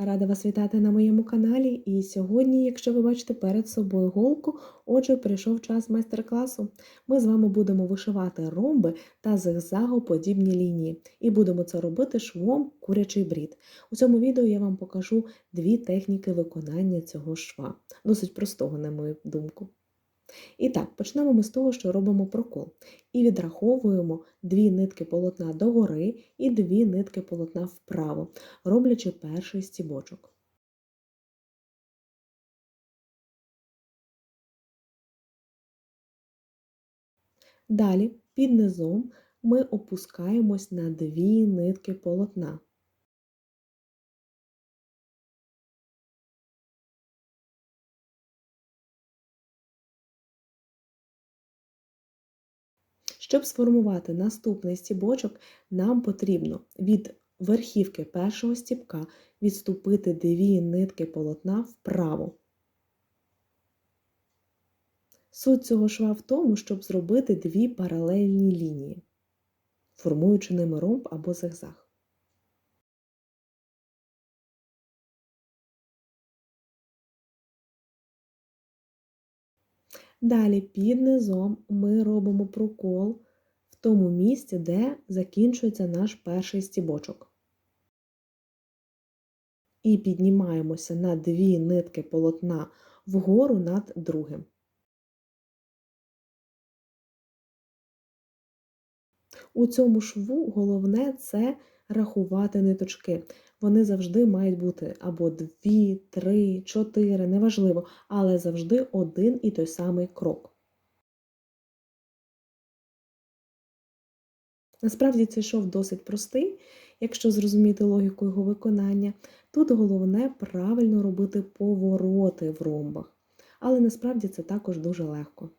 Рада вас вітати на моєму каналі. І сьогодні, якщо ви бачите перед собою голку, отже, прийшов час майстер-класу. Ми з вами будемо вишивати ромби та зигзагоподібні лінії. І будемо це робити швом курячий брід. У цьому відео я вам покажу дві техніки виконання цього шва. Досить простого, на мою думку. І так, почнемо ми з того, що робимо прокол. І відраховуємо дві нитки полотна догори і дві нитки полотна вправо, роблячи перший стібочок. Далі, під низом, ми опускаємось на дві нитки полотна. Щоб сформувати наступний стібочок, нам потрібно від верхівки першого стібка відступити дві нитки полотна вправо. Суть цього шва в тому, щоб зробити дві паралельні лінії, формуючи ними ромб або зигзаг. Далі під низом ми робимо прокол в тому місці, де закінчується наш перший стібочок. І піднімаємося на дві нитки полотна вгору над другим. У цьому шву головне це рахувати ниточки. Вони завжди мають бути або дві, три, чотири, неважливо, але завжди один і той самий крок. Насправді цей шов досить простий, якщо зрозуміти логіку його виконання. Тут головне правильно робити повороти в ромбах. Але насправді це також дуже легко.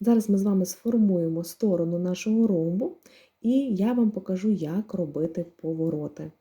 Зараз ми з вами сформуємо сторону нашого ромбу, і я вам покажу, як робити повороти.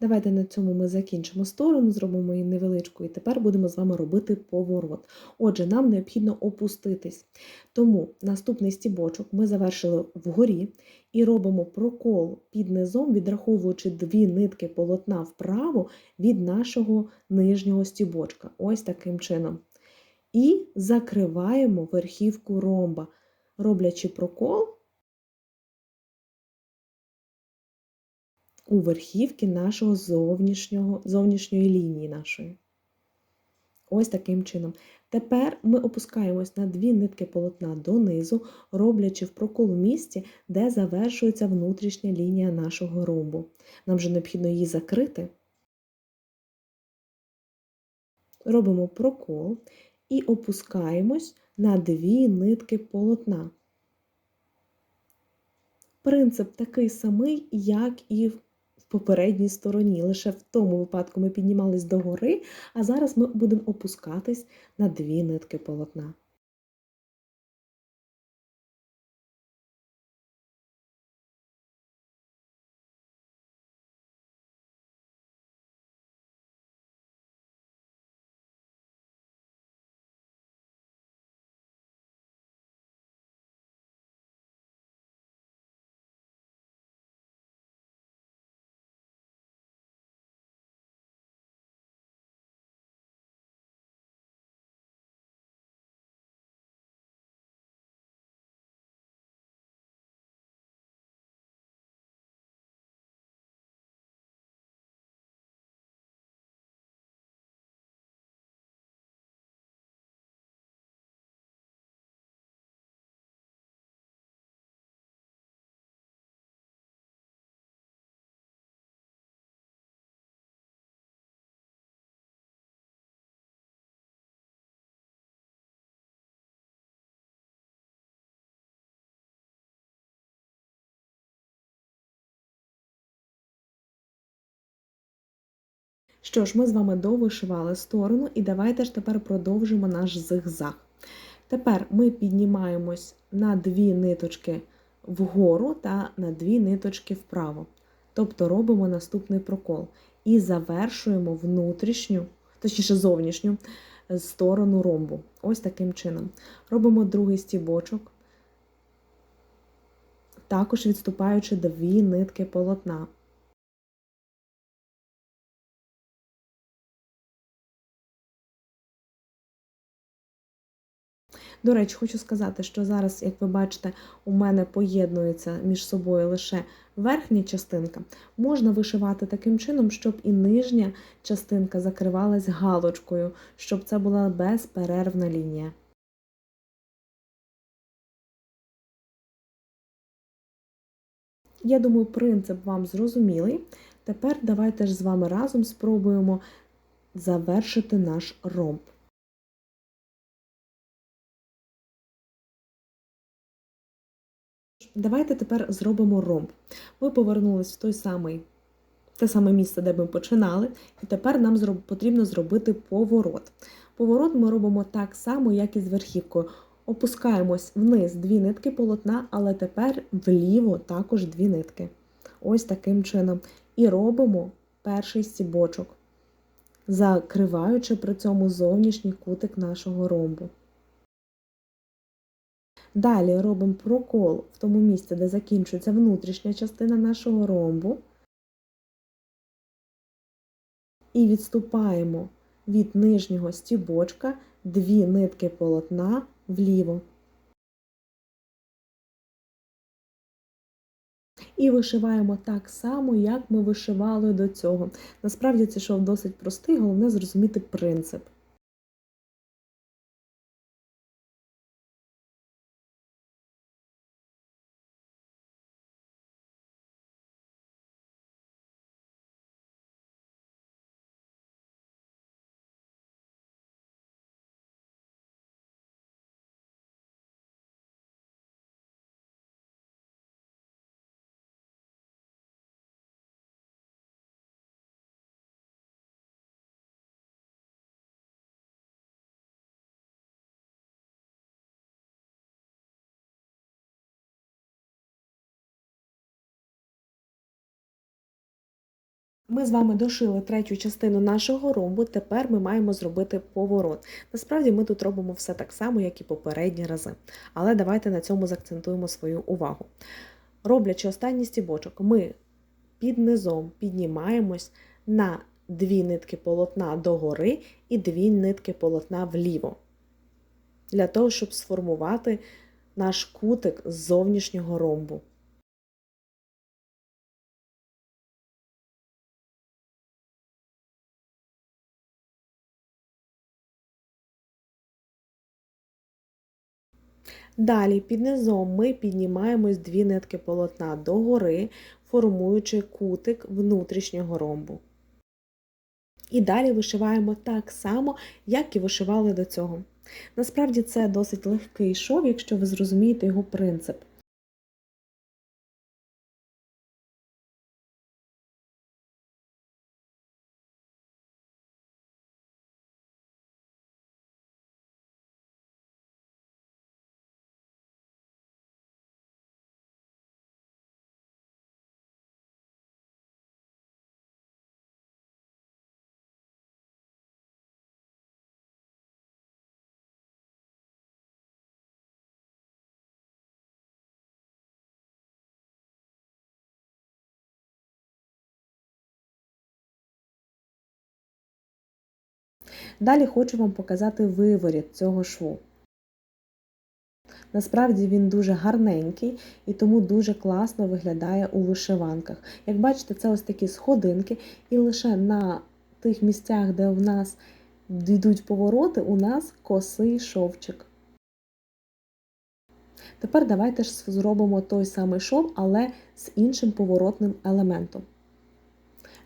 Давайте на цьому ми закінчимо сторону, зробимо її невеличку, і тепер будемо з вами робити поворот. Отже, нам необхідно опуститись. Тому наступний стібочок ми завершили вгорі і робимо прокол під низом, відраховуючи дві нитки полотна вправо від нашого нижнього стібочка. Ось таким чином. І закриваємо верхівку ромба, роблячи прокол. У верхівки нашого зовнішнього, зовнішньої лінії нашої. Ось таким чином. Тепер ми опускаємось на дві нитки полотна донизу, роблячи в прокол місці, де завершується внутрішня лінія нашого ромбу. Нам вже необхідно її закрити. Робимо прокол і опускаємось на дві нитки полотна. Принцип такий самий, як і попередній стороні. Лише в тому випадку ми піднімались догори, а зараз ми будемо опускатись на дві нитки полотна. Що ж, ми з вами довишивали сторону, і давайте ж тепер продовжимо наш зигзаг. Тепер ми піднімаємось на дві ниточки вгору та на дві ниточки вправо. Тобто робимо наступний прокол. І завершуємо внутрішню, точніше зовнішню сторону ромбу. Ось таким чином. Робимо другий стібочок, також відступаючи дві нитки полотна. До речі, хочу сказати, що зараз, як ви бачите, у мене поєднується між собою лише верхня частинка. Можна вишивати таким чином, щоб і нижня частинка закривалась галочкою, щоб це була безперервна лінія. Я думаю, принцип вам зрозумілий. Тепер давайте ж з вами разом спробуємо завершити наш ромб. Давайте тепер зробимо ромб. Ми повернулись в той самий, те саме місце, де ми починали, і тепер нам зроб, потрібно зробити поворот. Поворот ми робимо так само, як і з верхівкою. Опускаємось вниз дві нитки полотна, але тепер вліво також дві нитки. Ось таким чином. І робимо перший стібочок, закриваючи при цьому зовнішній кутик нашого ромбу. Далі робимо прокол в тому місці, де закінчується внутрішня частина нашого ромбу. І відступаємо від нижнього стібочка дві нитки полотна вліво. І вишиваємо так само, як ми вишивали до цього. Насправді це шов досить простий, головне зрозуміти принцип. Ми з вами дошили третю частину нашого ромбу, тепер ми маємо зробити поворот. Насправді ми тут робимо все так само, як і попередні рази. Але давайте на цьому заакцентуємо свою увагу. Роблячи останній стібочок, ми під низом піднімаємось на дві нитки полотна догори і дві нитки полотна вліво. Для того, щоб сформувати наш кутик з зовнішнього ромбу. Далі під низом ми піднімаємось дві нитки полотна догори, формуючи кутик внутрішнього ромбу. І далі вишиваємо так само, як і вишивали до цього. Насправді це досить легкий шов, якщо ви зрозумієте його принцип. Далі хочу вам показати виворіт цього шву. Насправді він дуже гарненький і тому дуже класно виглядає у вишиванках. Як бачите, це ось такі сходинки, і лише на тих місцях, де в нас йдуть повороти, у нас косий шовчик. Тепер давайте ж зробимо той самий шов, але з іншим поворотним елементом.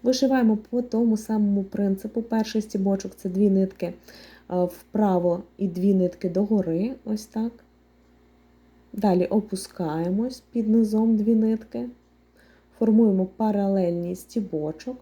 Вишиваємо по тому самому принципу. Перший стібочок це дві нитки е, вправо і дві нитки догори, ось так. Далі опускаємось під низом дві нитки, формуємо паралельний стібочок.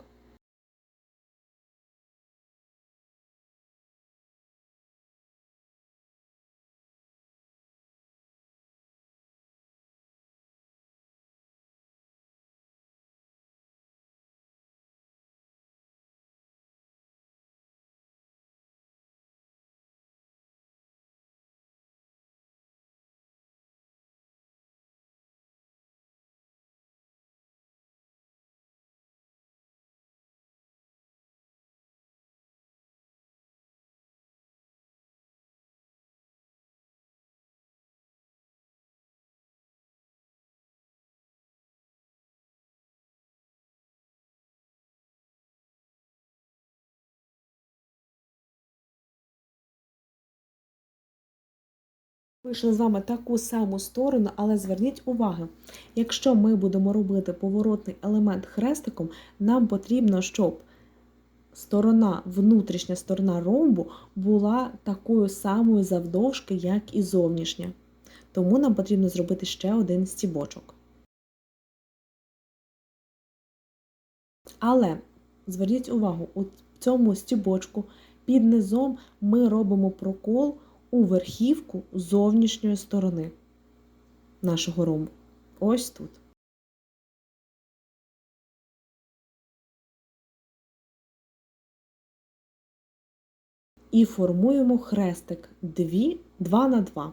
Вийшли з вами таку саму сторону, але зверніть увагу, якщо ми будемо робити поворотний елемент хрестиком, нам потрібно, щоб сторона, внутрішня сторона ромбу була такою самою завдовжки, як і зовнішня. Тому нам потрібно зробити ще один стібочок. Але зверніть увагу, у цьому стібочку під низом ми робимо прокол у верхівку зовнішньої сторони нашого ромбу. Ось тут. І формуємо хрестик 2, 2 на 2.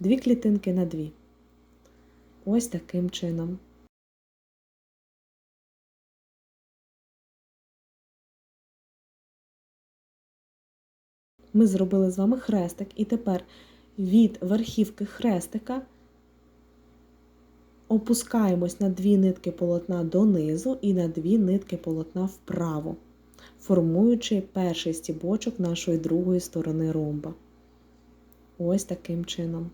Дві клітинки на дві. Ось таким чином. Ми зробили з вами хрестик, і тепер від верхівки хрестика опускаємось на дві нитки полотна донизу і на дві нитки полотна вправо, формуючи перший стібочок нашої другої сторони ромба. Ось таким чином.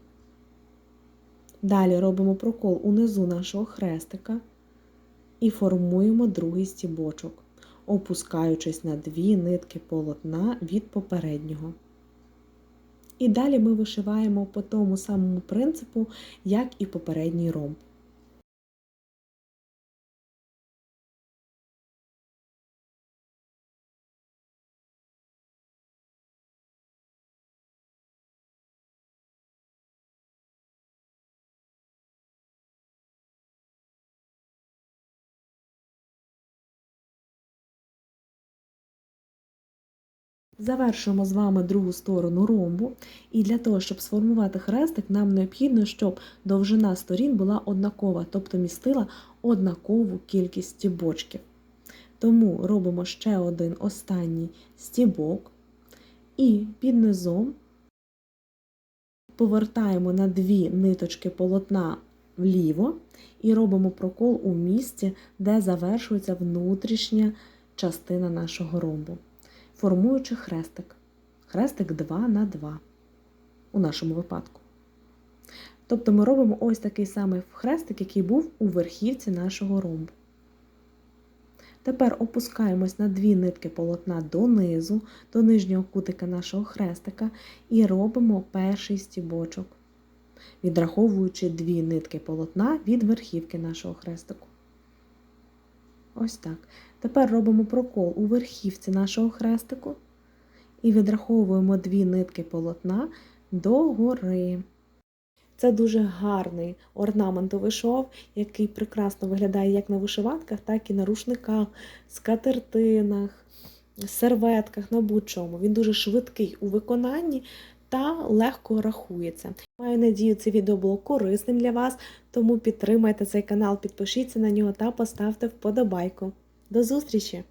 Далі робимо прокол унизу нашого хрестика і формуємо другий стібочок, опускаючись на дві нитки полотна від попереднього. І далі ми вишиваємо по тому самому принципу, як і попередній ромб. Завершуємо з вами другу сторону ромбу, і для того, щоб сформувати хрестик, нам необхідно, щоб довжина сторін була однакова, тобто містила однакову кількість стібочків. Тому робимо ще один останній стібок. І під низом повертаємо на дві ниточки полотна вліво і робимо прокол у місці, де завершується внутрішня частина нашого ромбу формуючи хрестик. Хрестик 2 на 2 у нашому випадку. Тобто ми робимо ось такий самий хрестик, який був у верхівці нашого ромбу. Тепер опускаємось на дві нитки полотна донизу, до нижнього кутика нашого хрестика, і робимо перший стібочок, відраховуючи дві нитки полотна від верхівки нашого хрестику. Ось так. Тепер робимо прокол у верхівці нашого хрестику і відраховуємо дві нитки полотна догори. Це дуже гарний орнаментовий шов, який прекрасно виглядає як на вишиванках, так і на рушниках, скатертинах, серветках, на будь-чому. Він дуже швидкий у виконанні та легко рахується. Маю надію, це відео було корисним для вас, тому підтримайте цей канал, підпишіться на нього та поставте вподобайку. До зустрічі!